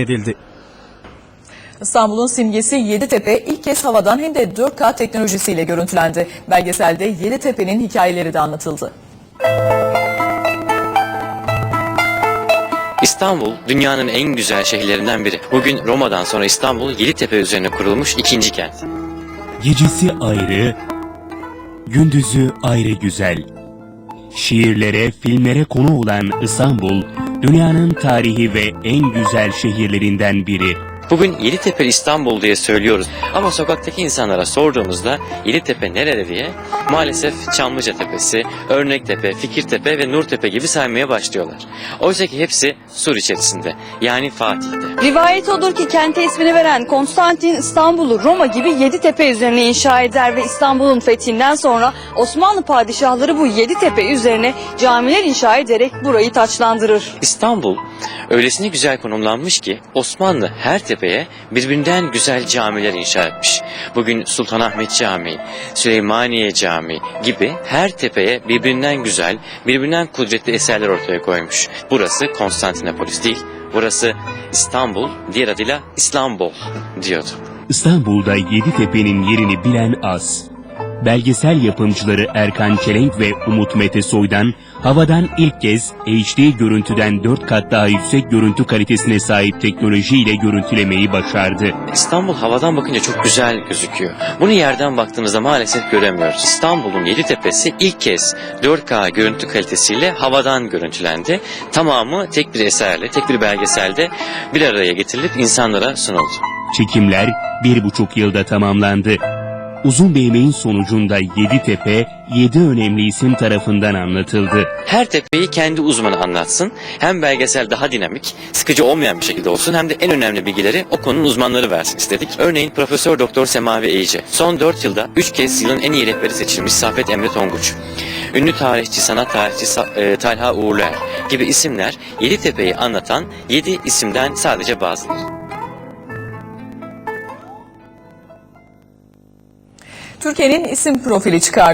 edildi. İstanbul'un simgesi Yeditepe ilk kez havadan hem de 4K teknolojisiyle görüntülendi. Belgeselde Yeditepe'nin hikayeleri de anlatıldı. İstanbul dünyanın en güzel şehirlerinden biri. Bugün Roma'dan sonra İstanbul Yeditepe üzerine kurulmuş ikinci kent. Gecesi ayrı, gündüzü ayrı güzel. Şiirlere, filmlere konu olan İstanbul, dünyanın tarihi ve en güzel şehirlerinden biri. Bugün Yeditepe İstanbul diye söylüyoruz ama sokaktaki insanlara sorduğumuzda Yeditepe nerede diye maalesef Çamlıca Tepesi, Örnektepe, Fikirtepe ve Nurtepe gibi saymaya başlıyorlar. Oysa ki hepsi Sur içerisinde yani Fatih'te. Rivayet odur ki kente ismini veren Konstantin İstanbul'u Roma gibi yedi tepe üzerine inşa eder ve İstanbul'un fethinden sonra Osmanlı padişahları bu yedi tepe üzerine camiler inşa ederek burayı taçlandırır. İstanbul öylesine güzel konumlanmış ki Osmanlı her tepeye birbirinden güzel camiler inşa etmiş. Bugün Sultanahmet Camii, Süleymaniye Camii gibi her tepeye birbirinden güzel, birbirinden kudretli eserler ortaya koymuş. Burası Konstantinopolis değil, burası İstanbul, diğer adıyla İstanbul diyordu. İstanbul'da Yeditepe'nin yerini bilen az. Belgesel yapımcıları Erkan Çelenk ve Umut Mete Soy'dan havadan ilk kez HD görüntüden 4 kat daha yüksek görüntü kalitesine sahip teknolojiyle görüntülemeyi başardı. İstanbul havadan bakınca çok güzel gözüküyor. Bunu yerden baktığımızda maalesef göremiyoruz. İstanbul'un Yeditepe'si ilk kez 4K görüntü kalitesiyle havadan görüntülendi. Tamamı tek bir eserle, tek bir belgeselde bir araya getirilip insanlara sunuldu. Çekimler bir buçuk yılda tamamlandı. Uzun bir emeğin sonucunda Yeditepe, 7 önemli isim tarafından anlatıldı. Her tepeyi kendi uzmanı anlatsın. Hem belgesel daha dinamik, sıkıcı olmayan bir şekilde olsun hem de en önemli bilgileri o konunun uzmanları versin istedik. Örneğin Profesör Doktor Semavi Eyici. Son 4 yılda 3 kez yılın en iyi rehberi seçilmiş Saffet Emre Tonguç. Ünlü tarihçi, sanat tarihçi e, Talha Uğurluer gibi isimler Yeditepe'yi anlatan 7 isimden sadece bazıları. Türkiye'nin isim profili çıkardı.